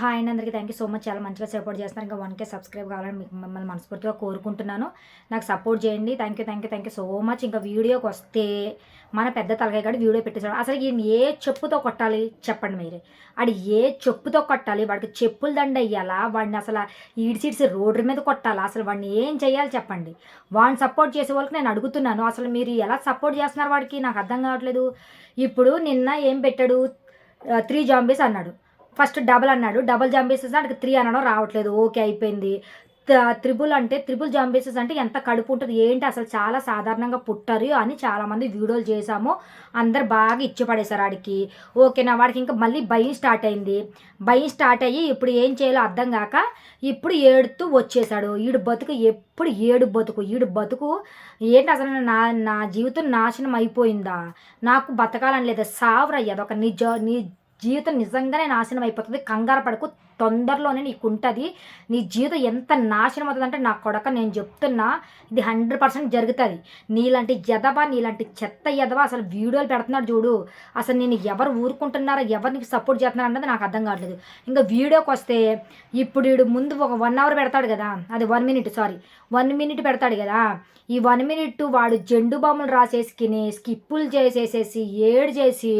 Hi అండి అందరికీ thank you so much చాలా మంచిగా సపోర్ట్ చేస్తున్నారు. ఇంకా వన్ కే సబ్స్క్రైబ్ కావాలని మీకు మిమ్మల్ని మనస్ఫూర్తిగా కోరుకుంటున్నాను. నాకు సపోర్ట్ చేయండి. Thank you thank you thank you so much ఇంకా వీడియోకి వస్తే మన పెద్ద తలకాయ కాడ వీడియో పెట్టేసాడు అసలు ఈయన ఏ చెప్పుతో కొట్టాలి చెప్పండి మీరే. ఆడు ఏ చెప్పుతో కొట్టాలి? వాడికి చెప్పులు దండ అయ్యాలా? వాడిని అసలు ఈడ్చిడ్సి రోడ్డు మీద కొట్టాలా? అసలు వాడిని ఏం చేయాలి చెప్పండి. వాడిని సపోర్ట్ చేసే వాళ్ళకి నేను అడుగుతున్నాను. అసలు మీరు ఎలా సపోర్ట్ చేస్తున్నారు వాడికి? నాకు అర్థం కావట్లేదు. ఇప్పుడు నిన్న ఏం పెట్టాడు? త్రీ జాంబీస్ అన్నాడు. ఫస్ట్ డబల్ అన్నాడు. డబల్ జాంబీసెస్ అంటే త్రీ అనడం రావట్లేదు. ఓకే అయిపోయింది. త్రిబుల్ అంటే త్రిబుల్ జంపేసెస్ అంటే ఎంత కడుపు ఉంటుంది ఏంటి అసలు చాలా సాధారణంగా పుట్టారు అని చాలామంది వీడియోలు చేశాము. అందరు బాగా ఇచ్చిపడేశారు ఆడికి. ఓకే నా వాడికి ఇంకా మళ్ళీ భయం స్టార్ట్ అయింది. భయం స్టార్ట్ అయ్యి ఇప్పుడు ఏం చేయాలో అర్థం కాక ఇప్పుడు ఏడుతూ వచ్చేసాడు. ఈడు బతుకు ఎప్పుడు ఏడు బతుకు ఈడు బతుకు ఏంటి అసలు నా నా జీవితం నాశనం అయిపోయిందా? నాకు బతకాలని లేదా? సావరయ్య ఒక నిజ నీ జీవితం నిజంగానే నాశనం అయిపోతుంది. కంగారు పడకు. తొందరలోనే నీకు ఉంటుంది. నీ జీవితం ఎంత నాశనం అవుతుంది అంటే నా కొడక నేను చెప్తున్నా ఇది హండ్రెడ్ పర్సెంట్ జరుగుతుంది. నీలాంటి ఎదవ నీలాంటి చెత్త ఎదవ అసలు వీడియోలు పెడుతున్నాడు చూడు. అసలు నేను ఎవరు ఊరుకుంటున్నారో ఎవరు నీకు సపోర్ట్ చేస్తున్నారు అన్నది నాకు అర్థం కావట్లేదు. ఇంకా వీడియోకి వస్తే ఇప్పుడు వీడు ముందు ఒక వన్ అవర్ పెడతాడు కదా. అది one minute sorry one minute పెడతాడు కదా. ఈ వన్ మినిట్ వాడు జెండు బాంబులు రాసేసుకుని స్కిప్పులు చేసేసేసి ఏడు చేసి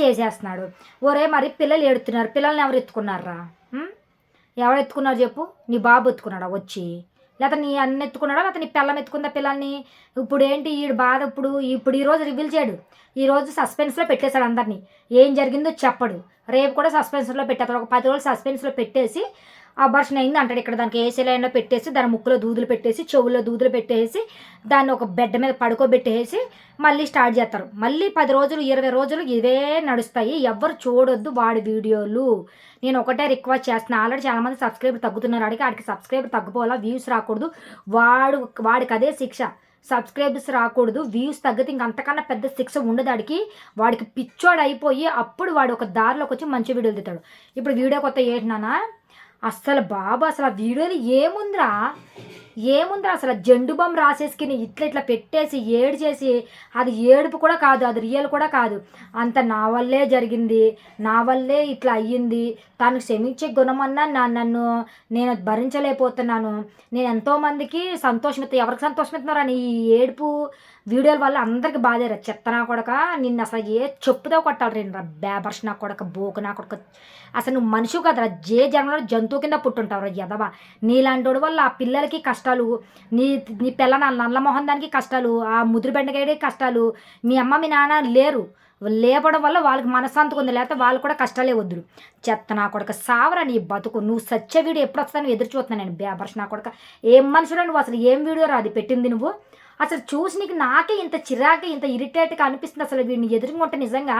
చేసేస్తున్నాడు. ఒరే మరి పిల్లలు ఏడుతున్నారు. పిల్లల్ని ఎవరు ఎత్తుకున్నారా? ఎవరు ఎత్తుకున్నారు చెప్పు? నీ బాబు ఎత్తుకున్నాడా వచ్చి? లేకపోతే నీ అన్న ఎత్తుకున్నాడా? లేకపోతే నీ పిల్లం ఎత్తుకుందా పిల్లల్ని? ఇప్పుడు ఏంటి ఈ బాధ ఇప్పుడు? ఇప్పుడు ఈరోజు రివీల్ చేయడు. ఈరోజు సస్పెన్స్లో పెట్టేశాడు అందరినీ. ఏం జరిగిందో చెప్పడు. రేపు కూడా సస్పెన్స్లో పెట్టేస్తాడు. ఒక పది రోజులు సస్పెన్స్లో పెట్టేసి అబార్షన్ అయింది. అంటాడు ఇక్కడ దానికి ఏసీ లైన్లో పెట్టేసి దాని ముక్కులో దూదులు పెట్టేసి చెవుల్లో దూదులు పెట్టేసి దాన్ని ఒక బెడ్ మీద పడుకోబెట్టేసి మళ్ళీ స్టార్ట్ చేస్తారు. మళ్ళీ పది రోజులు ఇరవై రోజులు ఇవే నడుస్తాయి. ఎవ్వరు చూడొద్దు వాడి వీడియోలు. నేను ఒకటే రిక్వెస్ట్ చేస్తున్నా. ఆల్రెడీ చాలామంది సబ్స్క్రైబర్ తగ్గుతున్నారు. అడిగి ఆడికి సబ్స్క్రైబర్ తగ్గిపోవాలా? వ్యూస్ రాకూడదు. వాడు వాడికి అదే శిక్ష. సబ్స్క్రైబర్స్ రాకూడదు. వ్యూస్ తగ్గితే ఇంక అంతకన్నా పెద్ద శిక్ష ఉండదాడికి వాడికి పిచ్చోడు అయిపోయి అప్పుడు వాడు ఒక దారిలోకి వచ్చి మంచి వీడియోలు తీస్తాడు. ఇప్పుడు వీడియో కొత్త ఏంటన్నా అస్సలు బాబు అసలు ఆ వీడియోలు ఏముందిరా? ఏముందిరా? అసలు జెండు బొమ్మ రాసేసుకుని ఇట్లా ఇట్లా పెట్టేసి ఏడు చేసి అది ఏడుపు కూడా కాదు అది రియల్ కూడా కాదు. అంత నా వల్లే జరిగింది నా వల్లే ఇట్లా అయ్యింది. తను క్షమించే గుణమన్నా నా నన్ను? నేను భరించలేకపోతున్నాను. నేను ఎంతోమందికి సంతోషమిస్తా ఎవరికి సంతోషమిస్తున్నారా ఈ ఏడుపు? వీడియోల వల్ల అందరికి బాధేరా చెత్త నా కొడక నిన్ను అసలు ఏ చెప్పుతో కొట్టాలి రేను బేబర్స్ నా కొడక బోకు నా కొడక. అసలు నువ్వు మనిషి కదరా. జే జన్మలో జంతువు కింద పుట్టుంటావురా ఎదవ నీలాంటి వల్ల ఆ పిల్లలకి కష్టాలు నీ నీ పిల్ల నా నల్ల మొహం దానికి కష్టాలు ఆ ముదురు బెండకాయడికి కష్టాలు. మీ అమ్మ మీ నాన్న లేరు. లేపడం వల్ల వాళ్ళకి మనశ్శాంతి ఉంది. లేకపోతే వాళ్ళు కూడా కష్టాలే వద్దురు. చెత్త నా కొడక సావరా నీ బతుకు. నువ్వు సత్య వీడియో ఎప్పుడు వస్తాను ఎదురు చూస్తున్నాను నేను. బేబర్స్ నా కొడక. ఏం మనుషులు నువ్వు అసలు ఏం వీడియో రాదు అది పెట్టింది నువ్వు? అసలు చూసి నీకు నాకే ఇంత చిరాకే ఇంత ఇరిటేట్గా అనిపిస్తుంది అసలు వీడిని ఎదురుకుంటే నిజంగా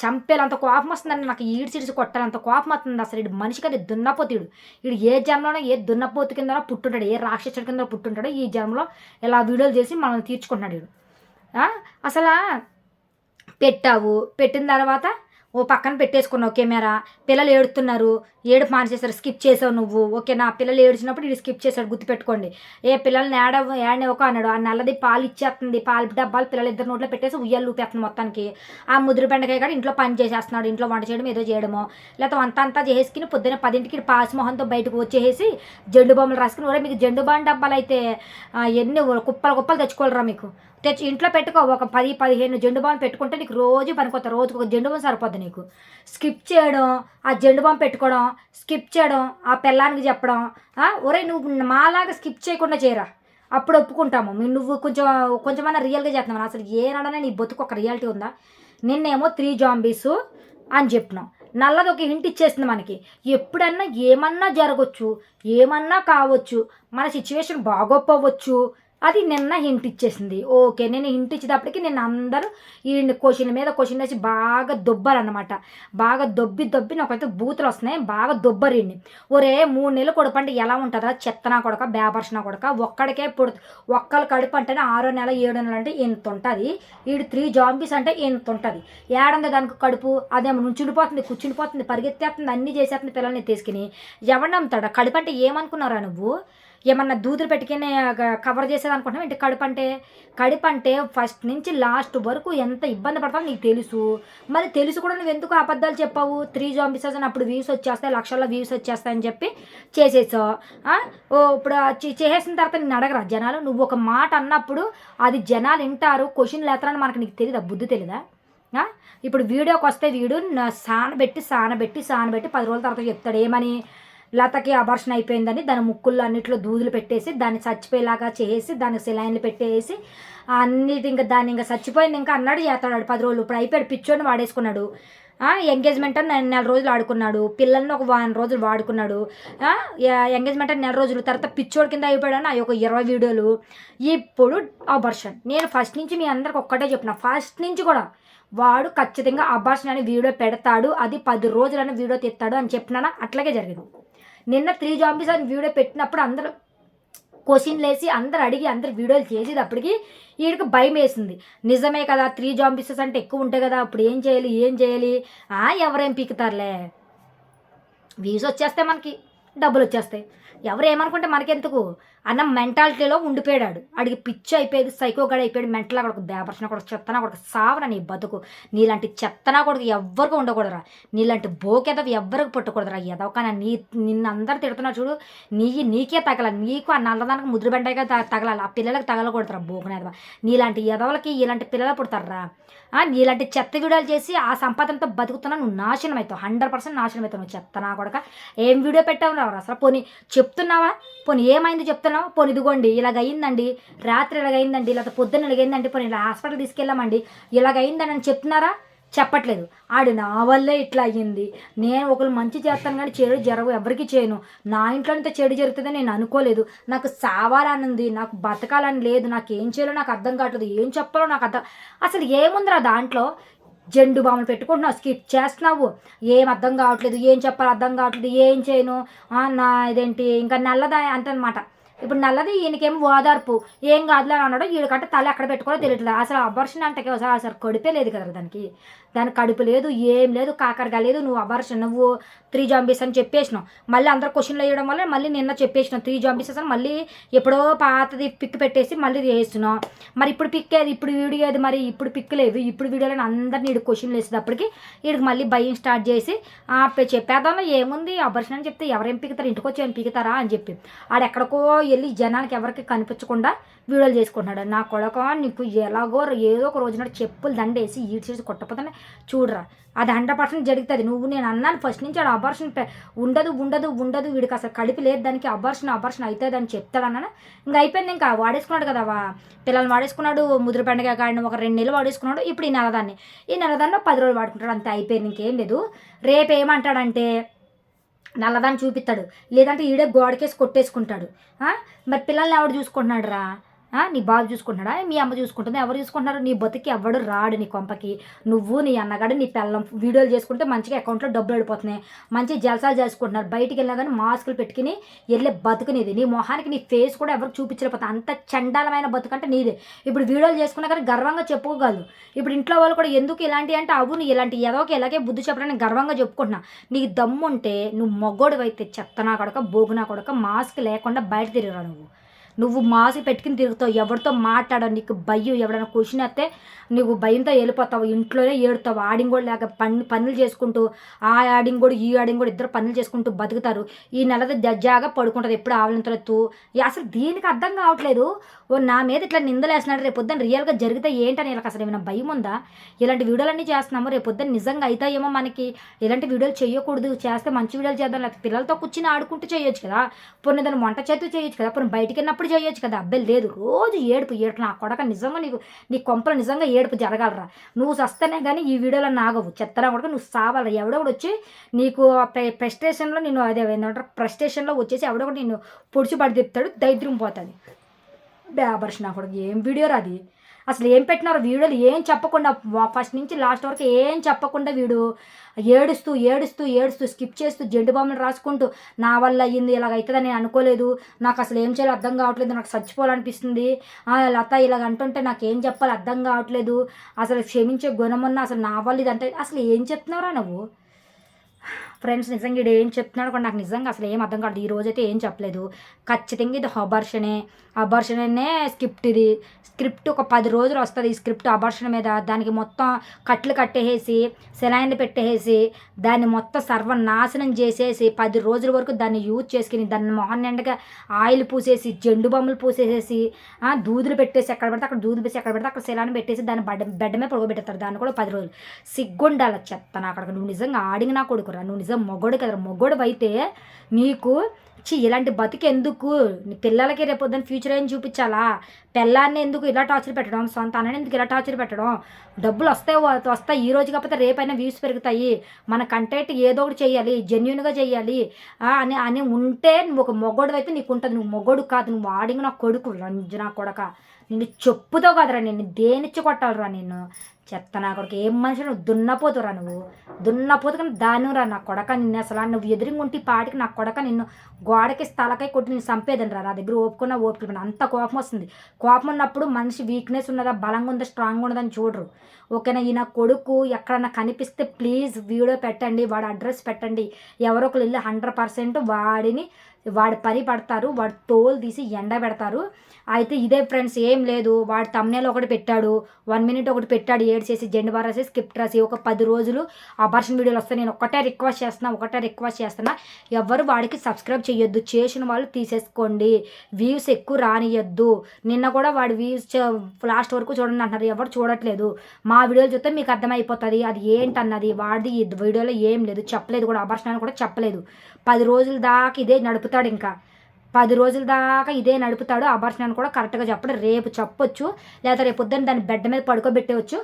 చంపేలంత కోపం వస్తుందని నాకు ఈడు కొట్టాలంత కోపం అవుతుంది అసలు. ఇడు మనిషి కదా దున్నపోతుడు. వీడు ఏ జన్మలోనో ఏ దున్నపోతు కింద పుట్టుంటాడు ఏ రాక్షసుడి కింద పుట్టుంటాడో ఈ జన్మలో ఇలా వీడియోలు చేసి మనల్ని తీర్చుకుంటున్నాడు వీడు అసలు పెట్టావు పెట్టిన తర్వాత ఓ పక్కన పెట్టేసుకున్నావు కెమెరా పిల్లలు ఏడుతున్నారు. ఏడు మానేసేసారు. స్కిప్ చేసావు నువ్వు. ఓకే నా పిల్లలు ఏడ్చినప్పుడు ఇది స్కిప్ చేశాడు. గుర్తుపెట్టుకోండి. ఏ పిల్లల్ని ఏడ ఏడనివ్వకో అన్నాడు. ఆ నల్లది పాలు ఇచ్చేస్తుంది. పాలు డబ్బాలు పిల్లలు ఇద్దరు నోట్లో పెట్టేసి ఉయ్యాలు లూపేస్తుంది మొత్తానికి. ఆ ముదురు బెండకాయ కూడా ఇంట్లో పని చేసేస్తున్నాడు. ఇంట్లో వంట చేయడం ఏదో చేయడమో. లేకపోతే అంత అంతా చేసుకుని పొద్దున్న పదింటికి పాసి మొహంతో బయటకు వచ్చేసి జెండు బొమ్మలు రాసుకుని ఒరే మీకు జెండు బాండ్ డబ్బాలు అయితే ఎన్ని కుప్పలు కుప్పలు తెచ్చుకోలేరా మీకు? తెచ్చి ఇంట్లో పెట్టుకో ఒక పది పదిహేను జెండు బాంబు పెట్టుకుంటే నీకు రోజు పనికొత్త రోజుకు ఒక జెండు బాంబు సరిపోద్ది నీకు. స్కిప్ చేయడం ఆ జెండు బాంబు పెట్టుకోవడం స్కిప్ చేయడం ఆ పిల్లానికి చెప్పడం ఒరే నువ్వు మాలాగా స్కిప్ చేయకుండా చేయరా? అప్పుడు ఒప్పుకుంటాము. నువ్వు కొంచెం కొంచెమన్నా రియల్గా చేస్తున్నావు అసలు ఏనాడనే నీ బతుకు ఒక రియాలిటీ ఉందా? నిన్నేమో త్రీ జాంబీస్ అని చెప్పినాం నల్లది ఒక హింట్ ఇచ్చేసింది మనకి. ఎప్పుడన్నా ఏమన్నా జరగచ్చు ఏమన్నా కావచ్చు మన సిచ్యువేషన్ బాగోపోవచ్చు అది నిన్న హింట్ ఇచ్చేసింది. ఓకే నేను హింట్ ఇచ్చేటప్పటికి నిన్న అందరూ ఈ క్వశ్చన్ మీద క్వశ్చన్ వేసి బాగా దొబ్బారనమాట బాగా దొబ్బి దొబ్బి నాకైతే బూతులు వస్తున్నాయి. బాగా దొబ్బరిండి ఒరే మూడు నెలలు కొడుపంటే ఎలా ఉంటుందా చెత్తనా కొడక బేపర్షనా కొడక? ఒక్కడికే పుడు ఒక్కరు కడుపు అంటేనే ఆరో నెల ఏడో నెల అంటే ఇంత ఉంటుంది. ఈడు త్రీ జాంబీస్ అంటే ఇంత ఉంటుంది. ఏడంది దానికి కడుపు? అదేమో నుంచుండిపోతుంది కూర్చుండిపోతుంది పరిగెత్తేస్తుంది అన్నీ చేసేస్తుంది పిల్లల్ని తీసుకుని. ఎవరిని నమ్ముతాడా? కడుపు అంటే ఏమనుకున్నారా నువ్వు? ఏమన్నా దూదులు పెట్టుకుని కవర్ చేసేది అనుకుంటున్నాం ఏంటి కడుపు అంటే? కడుపు అంటే ఫస్ట్ నుంచి లాస్ట్ వరకు ఎంత ఇబ్బంది పడతావు నీకు తెలుసు. మరి తెలుసు కూడా నువ్వు ఎందుకు అబద్ధాలు చెప్పావు? త్రీ జాంబిసెస్ అని అప్పుడు వ్యూస్ వచ్చేస్తాయి లక్షల్లో వ్యూస్ వచ్చేస్తాయని చెప్పి చేసేసావు. ఓ ఇప్పుడు చేసేసిన తర్వాత నేను అడగరా? జనాలు నువ్వు ఒక మాట అన్నప్పుడు అది జనాలు వింటారు క్వశ్చన్లు లేతారని మనకు నీకు తెలియదా బుద్ధి తెలియదా ఇప్పుడు వీడియోకి వస్తే వీడు సానబెట్టి సానబెట్టి సానబెట్టి పది రోజుల తర్వాత చెప్తాడు ఏమని? లతకి అబార్షన్ అయిపోయిందని దాని ముక్కుల్లో అన్నిట్లో దూదులు పెట్టేసి దాన్ని చచ్చిపోయేలాగా చేసి దానికి సెలైన్లు పెట్టేసి అన్నిటి ఇంకా దాన్ని ఇంకా చచ్చిపోయింది. ఇంకా అన్నాడు చేస్తాడు పది రోజులు. ఇప్పుడు అయిపోయాడు పిచ్చోని వాడేసుకున్నాడు. ఎంగేజ్మెంట్ అని నెల- రోజులు ఆడుకున్నాడు. పిల్లల్ని ఒక వారం రోజులు వాడుకున్నాడు. ఎంగేజ్మెంట్ అని నెల రోజులు. తర్వాత పిచ్చోడి కింద అయిపోయాడు నా ఒక ఇరవై వీడియోలు. ఇప్పుడు అబార్షన్ నేను ఫస్ట్ నుంచి మీ అందరికి ఒక్కటే చెప్పిన. ఫస్ట్ నుంచి కూడా వాడు ఖచ్చితంగా అబార్షన్ అనే వీడియో పెడతాడు. అది పది రోజులని వీడియో తీస్తాడు అని చెప్పినా అట్లాగే జరిగింది. నిన్న త్రీ జాంబీస్ అని వీడియో పెట్టినప్పుడు అందరూ క్వశ్చన్లు వేసి అందరు అడిగి అందరు వీడియోలు చేసేటప్పటికి వీడికి భయం వేసింది. నిజమే కదా త్రీ జాంబీసెస్ అంటే ఎక్కువ ఉంటాయి కదా అప్పుడు ఏం చేయాలి ఏం చేయాలి? ఆ ఎవరేం పీకుతారులే? వ్యూస్ వచ్చేస్తే మనకి. డబ్బులు వచ్చేస్తాయి. ఎవరు ఏమనుకుంటే మనకెందుకు? అన్న మెంటాలిటీలో ఉండిపోయాడు అడిగి పిచ్చి అయిపోయేది సైకో అయిపోయాడు మెంటల్ అక్కడ దేపర్చిన కూడా చెత్తనా కూడా సావన నీ బతుకు. నీలాంటి చెత్తనా కొడుకు ఎవ్వరికి ఉండకూడదురా. నీలాంటి బోకెదవ ఎవ్వరికి పుట్టకూడదురా. ఎదవకనా నీ నిన్ను అందరు తిడుతున్నా చూడు నీ నీకే తగల. నీకు ఆ నల్లదానికి ముద్ర బెండగా తగలాలి. ఆ పిల్లలకు తగలకూడదురా బోకనేదవ. నీలాంటి ఎదవలకి ఇలాంటి పిల్లలు పుడతారా? ఆ, నీలాంటి చెత్త వీడియోలు చేసి ఆ సంపాదనతో బతుకుతున్నా నువ్వు నాశనం అవుతావు హండ్రెడ్ పర్సెంట్ నాశనం అవుతావు నువ్వు చెత్తనా కొడక. ఏం వీడియో పెట్టావు రావు అసలు పోనీ చెప్తున్నావా? పోనీ ఏమైంది చెప్తున్నావా? పోనీ ఇదిగోండి ఇలాగ అయిందండి రాత్రి ఇలాగ అయిందండి ఇలా పొద్దున్న ఇలాగ పోనీ ఇలా హాస్పిటల్ తీసుకెళ్ళామండి. ఇలాగ అయిందని అని చెప్తున్నారా? చెప్పట్లేదు. ఆడు నా వల్లే ఇట్లా అయ్యింది. నేను ఒకరు మంచి చేస్తాను కానీ చెడు జరగవు ఎవరికి చేయను. నా ఇంట్లో చెడు జరుగుతుందని నేను అనుకోలేదు. నాకు సావాలని ఉంది నాకు బతకాలని లేదు నాకు ఏం చేయాలో నాకు అర్థం కావట్లేదు ఏం చెప్పాలో నాకు అర్థం అసలు ఏముందిరా దాంట్లో? జెండు బాములు పెట్టుకుంటున్నావు స్కిప్ చేస్తున్నావు. ఏం అర్థం కావట్లేదు ఏం చెప్పాలి అర్థం కావట్లేదు ఏం చేయను. నా ఇదేంటి ఇంకా నల్లదా అంతనమాట ఇప్పుడు నల్లది ఈయనకేం ఓదార్పు ఏం కాదులే అన్నాడు. వీడికంటే తల ఎక్కడ పెట్టుకోవాలో తెలియట్లేదు. అసలు అబర్షన్ అంటే అసలు అసలు కడుపే లేదు కదా దానికి. దానికి కడుపు లేదు ఏం లేదు కాకరగా లేదు. నువ్వు అబర్షన్ నువ్వు త్రీ జాంబీస్ అని చెప్పేసినావు. మళ్ళీ అందరు క్వశ్చన్లు వేయడం వల్ల మళ్ళీ నిన్న చెప్పేసిన త్రీ జాంబీస్ అని మళ్ళీ ఎప్పుడో పాతది పిక్ పెట్టేసి మళ్ళీ చేస్తున్నావు. మరి ఇప్పుడు పిక్ ఏది? ఇప్పుడు వీడియో ఏది మరి? ఇప్పుడు పిక్ లేదు. ఇప్పుడు వీడియోలో అందరినీ వీడికి క్వశ్చన్లు వేసేటప్పటికి వీడికి మళ్ళీ భయం స్టార్ట్ చేసి ఆ, ఏముంది? అబర్షన్ అని చెప్తే ఎవరేం పీకుతారు? ఇంటికి వచ్చి ఏం పీకుతారా? అని చెప్పి. ఆడెక్కడికో వెళ్ళి జనానికి ఎవరికి కనిపించకుండా వీడియోలు చేసుకుంటున్నాడు. నా కొడక నీకు ఎలాగో ఏదో ఒక రోజున చెప్పులు దండేసి ఈడ్చేసి కొట్టపోతే చూడరా. అది హండ్రెడ్ పర్సెంట్ జరుగుతుంది. నువ్వు నేను అన్నాను ఫస్ట్ నుంచి ఆడ అబార్షన్ ఉండదు ఉండదు ఉండదు. వీడికి అసలు కడిపి లేదు. దానికి అబార్షన్ అబార్షన్ అవుతుంది అని చెప్తాడన్నాను ఇంకా అయిపోయింది ఇంకా. వాడేసుకున్నాడు కదా పిల్లలు పిల్లల్ని వాడేసుకున్నాడు. ముదురు పండుగ కాడిని ఒక రెండు నెలలు వాడేసుకున్నాడు. ఇప్పుడు ఈ నెలదాన్ని. ఈ నెలదాన్ని పది రోజులు వాడుకుంటాడు. అంతే అయిపోయింది. ఇంకేం లేదు. రేపు ఏమంటాడంటే నల్లదాన్ని చూపిస్తాడు. లేదంటే ఈడే గోడకేసి కొట్టేసుకుంటాడు. మరి పిల్లల్ని ఎవడు చూసుకుంటున్నాడు రా నీ బాబు చూసుకుంటున్నాడా? మీ అమ్మ చూసుకుంటుంది. ఎవరు చూసుకుంటున్నారు? నీ బతికి ఎవడు రాడు నీ కొంపకి. నువ్వు నీ అన్నగాడు నీ పిల్లం వీడియోలు చేసుకుంటే మంచిగా అకౌంట్లో డబ్బులు పడిపోతున్నాయి. మంచి జలసాలు చేసుకుంటున్నారు. బయటికి వెళ్ళినా కానీ మాస్కులు పెట్టుకుని వెళ్ళే బతుకునేది. నీ మొహానికి నీ ఫేస్ కూడా ఎవరికి చూపించలేకపోతే అంత చండాలమైన బతుకు అంటే నీదే. ఇప్పుడు వీడియోలు చేసుకున్నా కానీ గర్వంగా చెప్పుకోగలదు. ఇప్పుడు ఇంట్లో వాళ్ళు కూడా ఎందుకు ఇలాంటి అంటే అవును ఇలాంటి ఏదోకి ఇలాగే బుద్ధి చెప్పడానికి గర్వంగా చెప్పుకుంటున్నా. నీకు దమ్ముంటే నువ్వు మొగ్గోడు అయితే చెత్తనా కొడక బోగునా కొడక మాస్క్ లేకుండా బయట తిరిగిరా నువ్వు. నువ్వు మాస్క్ పెట్టుకుని తిరుగుతావు ఎవరితో మాట్లాడవు నీకు భయం ఎవడైనా క్వశ్చన్ వస్తే నువ్వు భయంతో వెళ్ళిపోతావు ఇంట్లోనే ఏడుతావు. ఆడింగోడు లేక పని పనులు చేసుకుంటూ ఆ ఆడింగోడు ఈ ఆడింగోడు ఇద్దరు పనులు చేసుకుంటూ బతుకుతారు. ఈ నెలది దజ్జాగా పడుకుంటుంది ఎప్పుడు ఆవలింతలెత్తు అసలు దీనికి అర్థం కావట్లేదు. ఓ నా మీద ఇట్లా నిందలేస్తున్నాడు రేపు పొద్దున్న రియల్గా జరిగితే ఏంటని వీళ్ళకి అసలు ఏమైనా భయం ఉందా? ఇలాంటి వీడియోలన్నీ చేస్తున్నాము రేపు పొద్దున్న నిజంగా అవుతాయేమో మనకి. ఇలాంటి వీడియోలు చేయకూడదు చేస్తే మంచి వీడియోలు చేద్దాం లేకపోతే పిల్లలతో కూర్చుని ఆడుకుంటూ చేయొచ్చు కదా. పొన్న దాన్ని వంట చేతూ చేయొచ్చు కదా పొన్న బయటికి వెళ్ళినప్పుడు చేయొచ్చు కదా. అబ్బాయి లేదు. రోజు ఏడుపు ఏడుపు. నా కొడక నిజంగా నీకు నీ కొంపలు నిజంగా ఏడుపు జరగలరా. నువ్వు సస్తేనే కానీ ఈ వీడియోలో నాగవు. చెత్తరా కొడక నువ్వు సావాలి ఎవడో కూడా వచ్చి నీకు ప్రెస్టేషన్లో నేను అదే ఏంటంటారు ప్రెస్టేషన్లో వచ్చేసి ఎవడో కూడా నిన్ను పొడిచి పడి తిప్పుతాడు దైద్యం పోతుంది. బ్యాబర్స్ నా కూడా ఏం వీడియో అది? అసలు ఏం పెట్టినారు వీడియోలు ఏం చెప్పకుండా ఫస్ట్ నుంచి లాస్ట్ వరకు ఏం చెప్పకుండా వీడు ఏడుస్తూ ఏడుస్తూ ఏడుస్తూ స్కిప్ చేస్తూ జెండు బాంబులు రాసుకుంటూ నా వల్ల అయ్యింది ఇలాగ అవుతుందని నేను అనుకోలేదు నాకు అసలు ఏం చేయాలో అర్థం కావట్లేదు నాకు చచ్చిపోవాలనిపిస్తుంది లత ఇలాగ అంటుంటే నాకు ఏం చెప్పాలో అర్థం కావట్లేదు అసలు క్షమించే గుణమున్న అసలు నా వల్ల ఇదంటే అసలు ఏం చెప్తున్నావురా నువ్వు? ఫ్రెండ్స్ నిజంగా ఇది ఏం చెప్తున్నాడు కూడా నాకు నిజంగా అసలు ఏం అర్థం కాదు ఈ రోజైతే ఏం చెప్పలేదు. ఖచ్చితంగా ఇది అబార్షనే. అబార్షనే స్క్రిప్ట్ ఇది. స్క్రిప్ట్ ఒక పది రోజులు వస్తుంది ఈ స్క్రిప్ట్ అబార్షన్ మీద. దానికి మొత్తం కట్లు కట్టేసి సెలైన్లు పెట్టేసి దాన్ని మొత్తం సర్వనాశనం చేసేసి పది రోజుల వరకు దాన్ని యూజ్ చేసుకుని దాన్ని మొహన్ నిండగా ఆయిల్ పూసేసి జెండు బొమ్మలు పూసేసేసి దూదులు పెట్టేసి ఎక్కడ పడితే అక్కడ దూదులు పెట్టి ఎక్కడ పడితే అక్కడ సెలాన్ పెట్టేసి దాన్ని బెడ్ బెడ్ మీద పడుకోబెడతారు దాన్ని కూడా పది రోజులు. సిగ్గుండాల చెత్తన అక్కడ నువ్వు నిజంగా ఆడిగి నా కొడుకురా. నువ్వు నిజం మొగోడు కదరా. మొగోడు అయితే నీకు చి ఇలాంటి బతికి ఎందుకు పిల్లలకి రేపు పొద్దున్న ఫ్యూచర్ ఏం చూపించాలా? పిల్లాన్ని ఎందుకు ఇలా టార్చర్ పెట్టడం? సొంత అన్నని ఎందుకు ఇలా టార్చర్ పెట్టడం? డబ్బులు వస్తాయి వస్తాయి ఈ రోజు కాకపోతే రేపైనా వ్యూస్ పెరుగుతాయి. మన కంటెంట్ ఏదో ఒకటి చేయాలి జెన్యున్గా చేయాలి. అని అని ఉంటే నువ్వు ఒక మొగోడు అయితే నీకు ఉంటుంది. నువ్వు మొగోడు కాదు. నువ్వు ఆడింగ్ నా కొడుకు రంజు నా కొడక. నిన్ను చెప్పుతో కదరా. నిన్ను దేనిచ్చి కొట్టాలరా నిన్ను? చెత్త నా కొడుకు. ఏం మనిషి నువ్వు? దున్నపోతురా నువ్వు. దున్నపోతు కానీ దాని రా నా కొడక నిన్ను అసలు? నువ్వు ఎదురుగుంటి పాటికి నా కొడక నిన్ను గోడకి స్థలకై కొట్టి నేను చంపేదని రా నా దగ్గర ఓపుకున్న ఓపిక అంత కోపం వస్తుంది. కోపం ఉన్నప్పుడు మనిషి వీక్నెస్ ఉన్నదా బలంగా ఉందా స్ట్రాంగ్ ఉన్నదని చూడరు. ఓకేనా ఈ నా కొడుకు ఎక్కడన్నా కనిపిస్తే ప్లీజ్ వీడియో పెట్టండి వాడు అడ్రస్ పెట్టండి. ఎవరో ఒకరు వెళ్ళి హండ్రెడ్ పర్సెంట్ వాడిని వాడి పని పడతారు వాడు తోలు తీసి ఎండ పెడతారు. అయితే ఇదే ఫ్రెండ్స్ ఏం లేదు. వాడు తమ్నేలు ఒకటి పెట్టాడు వన్ మినిట్ ఒకటి పెట్టాడు ఏడ్ చేసి జెండు బార్ రాసి స్క్రిప్ట్ రాసి ఒక పది రోజులు అబార్షన్ వీడియోలు వస్తాయి నేను ఒకటే రిక్వెస్ట్ చేస్తున్నా ఒకటే రిక్వెస్ట్ చేస్తున్నా. ఎవరు వాడికి సబ్స్క్రైబ్ చేయొద్దు చేసిన వాళ్ళు తీసేసుకోండి. వ్యూస్ ఎక్కువ రానియొద్దు. నిన్న కూడా వాడి వ్యూస్ లాస్ట్ వరకు చూడండి అంటున్నారు. ఎవరు చూడట్లేదు. మా వీడియోలు చూస్తే మీకు అర్థమైపోతుంది. అది ఏంటన్నది? వాడిది వీడియోలో ఏం లేదు. చెప్పలేదు కూడా. అబార్షన్ అని కూడా చెప్పలేదు. పది రోజుల దాకా ఇదే నడుపుతాడు ఇంకా. పది రోజుల దాకా ఇదే నడుపుతాడు అబార్షన్ అని కూడా కరెక్ట్గా చెప్పడు. రేపు చెప్పొచ్చు లేదా రేపు పొద్దున్న దాన్ని బెడ్ మీద పడుకోబెట్టవచ్చు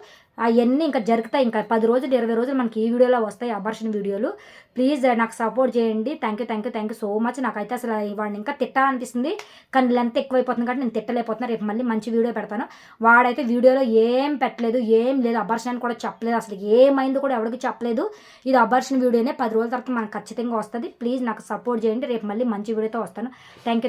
అవన్నీ ఇంకా జరుగుతాయి. ఇంకా పది రోజులు ఇరవై రోజులు మనకి ఈ వీడియోలో వస్తాయి అబార్షన్ వీడియోలు. ప్లీజ్ uh, నాకు సపోర్ట్ చేయండి. Thank you thank you thank you so much నాకైతే అసలు వాడిని ఇంకా తిట్టాలనిపిస్తుంది కానీ లెంత్ ఎక్కువైపోతుంది కాబట్టి నేను తిట్టలేకపోతున్నా. రేపు మళ్ళీ మంచి వీడియో పెడతాను. వాడైతే వీడియోలో ఏం పెట్టలేదు ఏం లేదు. అబార్షన్ అని కూడా చెప్పలేదు. అసలు ఏమైంది కూడా ఎవరికి చెప్పలేదు. ఇది అబార్షన్ వీడియోనే. పది రోజుల తర్వాత మనకు ఖచ్చితంగా వస్తుంది. ప్లీజ్ నాకు సపోర్ట్ చేయండి. రేపు మళ్ళీ మంచి వీడియోతో వస్తాను. Thank you